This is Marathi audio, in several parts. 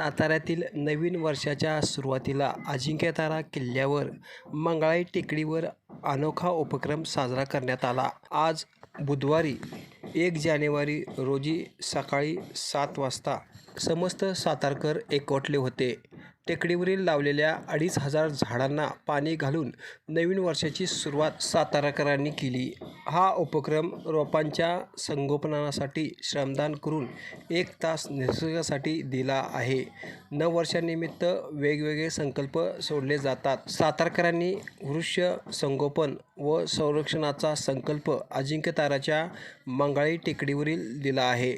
साताऱ्यातील नवीन वर्षाच्या सुरुवातीला अजिंक्यतारा किल्ल्यावर मंगळाई टेकडीवर अनोखा उपक्रम साजरा करण्यात आला. आज बुधवारी एक जानेवारी रोजी सकाळी सात वाजता समस्त सातारकर एकवटले होते. टेकडीवरील लावलेल्या अडीच हजार झाडांना पाणी घालून नवीन वर्षाची सुरुवात साताराकरांनी केली. हा उपक्रम रोपांच्या संगोपनासाठी श्रमदान करून एक तास निसर्गासाठी दिला आहे. नववर्षानिमित्त वेगवेगळे संकल्प सोडले जातात. सातारकरांनी वृक्ष संगोपन व संरक्षणाचा संकल्प अजिंक्यताराच्या मंगाळी टेकडीवरील दिला आहे.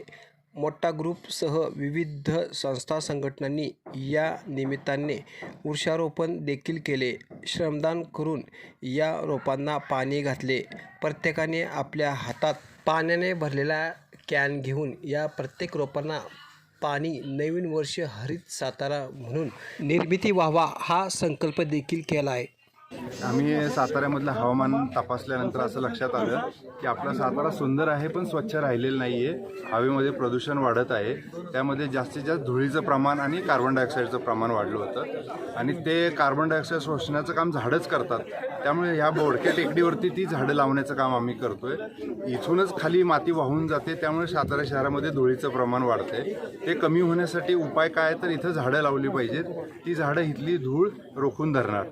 मोठा ग्रुपसह विविध संस्था संघटनांनी या निमित्ताने वृक्षारोपण देखील केले. श्रमदान करून या रोपांना पाणी घातले. प्रत्येकाने आपल्या हातात पाण्याने भरलेला कॅन घेऊन या प्रत्येक रोपांना पाणी नवीन वर्ष हरित सातारा म्हणून निर्मिती व्हावा हा संकल्प देखील केला आहे. आम्ही साताऱ्यामधलं हवामान तपासल्यानंतर असं लक्षात आलं की आपला सातारा सुंदर आहे पण स्वच्छ राहिलेलं नाही आहे हवेमध्ये प्रदूषण वाढत आहे. त्यामध्ये जास्तीत जास्त धुळीचं प्रमाण आणि कार्बन डायऑक्साईडचं प्रमाण वाढलं होतं. आणि ते कार्बन डायऑक्साईड शोषण्याचं काम झाडंच करतात. त्यामुळे ह्या बोडक्या टेकडीवरती ती झाडं लावण्याचं काम आम्ही करतोय. इथूनच खाली माती वाहून जाते त्यामुळे सातारा शहरामध्ये धुळीचं प्रमाण वाढते. ते कमी होण्यासाठी उपाय काय तर इथं झाडं लावली पाहिजेत. ती झाडं इथली धूळ रोखून धरणार.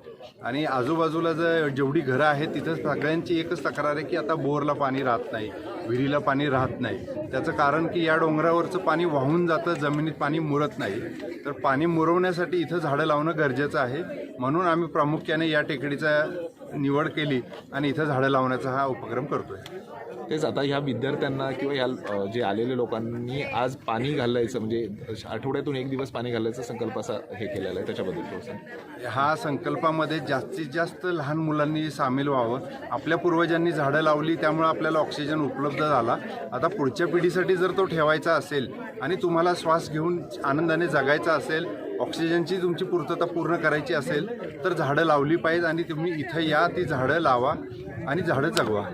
आणि आजूबाजूला जर जेवढी घरं आहेत तिथं सगळ्यांची एकच तक्रार आहे की आता बोरला पाणी राहत नाही विहिरीला पाणी राहत नाही. त्याचं कारण की या डोंगरावरचं पाणी वाहून जातं जमिनीत पाणी मुरत नाही. तर पाणी मुरवण्यासाठी इथं झाडं लावणं गरजेचं आहे. म्हणून आम्ही प्रामुख्याने या टेकडीचा निवड केली आणि इथं झाडं लावण्याचा हा उपक्रम करतो आहे तेच आता ह्या विद्यार्थ्यांना किंवा ह्या जे आलेल्या लोकांनी आज पाणी घालायचं म्हणजे आठवड्यातून एक दिवस पाणी घालायचा संकल्प असा हे केलेला आहे. त्याच्याबद्दल हा संकल्पामध्ये जास्तीत जास्त लहान मुलांनी सामील व्हावं. आपल्या पूर्वजांनी झाडं लावली त्यामुळे आपल्याला ऑक्सिजन उपलब्ध झाला. आता पुढच्या पिढीसाठी जर तो ठेवायचा असेल आणि तुम्हाला श्वास घेऊन आनंदाने जगायचा असेल ऑक्सिजनची तुमची पूर्तता पूर्ण करायची असेल तर झाडं लावली पाहिजे आणि तुम्ही इथं या ती झाडं लावा आणि झाडं जगवा.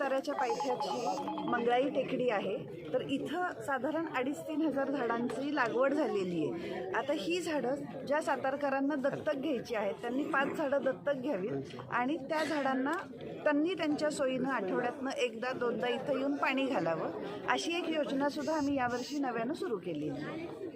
ताऱ्याच्या पायथ्याची मंगळाई टेकडी आहे. तर इथं साधारण अडीच तीन हजार झाडांची लागवड झालेली आहे. आता ही झाडं ज्या सातारकरांना दत्तक घ्यायची आहेत त्यांनी पाच झाडं दत्तक घ्यावीत आणि त्या झाडांना त्यांनी त्यांच्या सोयीनं आठवड्यातनं एकदा दोनदा इथं येऊन पाणी घालावं. अशी एक योजनासुद्धा आम्ही यावर्षी नव्यानं सुरू केली आहे.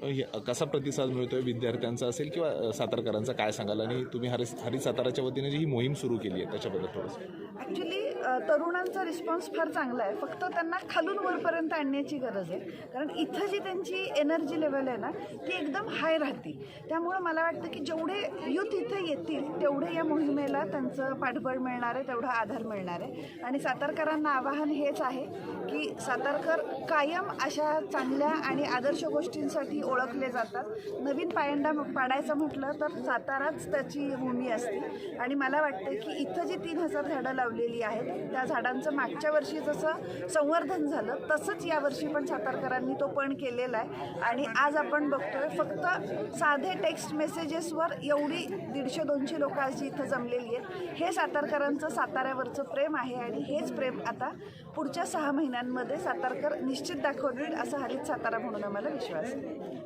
कसा प्रतिसाद मिळतोय विद्यार्थ्यांचा असेल किंवा सातारकरांचा काय सांगाल? आणि तुम्ही हरी हरी साताराच्या वतीने जी ही मोहीम सुरू केली आहे त्याच्याबद्दल थोडंसं. ॲक्च्युली तरुणांचा रिस्पॉन्स फार चांगला आहे. फक्त त्यांना खालून वरपर्यंत आणण्याची गरज आहे. कारण इथं जी त्यांची एनर्जी लेवल आहे ना ती एकदम हाय राहते. त्यामुळं मला वाटतं की जेवढे युथ इथं येतील तेवढे या मोहिमेला त्यांचं पाठबळ मिळणार आहे तेवढा आधार मिळणार आहे. आणि सातारकरांना आवाहन हेच आहे की सातारकर कायम अशा चांगल्या आणि आदर्श गोष्टींसाठी ओळखले जातात. नवीन पायंडा पाडायचं म्हटलं तर साताराच त्याची भूमी असते. आणि मला वाटतं की इथं जी तीन हजार झाडं लावलेली आहेत त्या झाडांचं मागच्या वर्षी जसं संवर्धन झालं तसंच यावर्षी पण सातारकरांनी तो पण केलेला आहे. आणि आज आपण बघतोय फक्त साधे टेक्स्ट मेसेजेसवर एवढी दीडशे दोनशे लोक अशी इथं जमलेली आहेत. हे सातारकरांचं साताऱ्यावरचं प्रेम आहे आणि हेच प्रेम आता पुढच्या सहा महिन्यांमध्ये सातारकर निश्चित दाखवतील असं हरित सातारा म्हणून आम्हाला विश्वास आहे.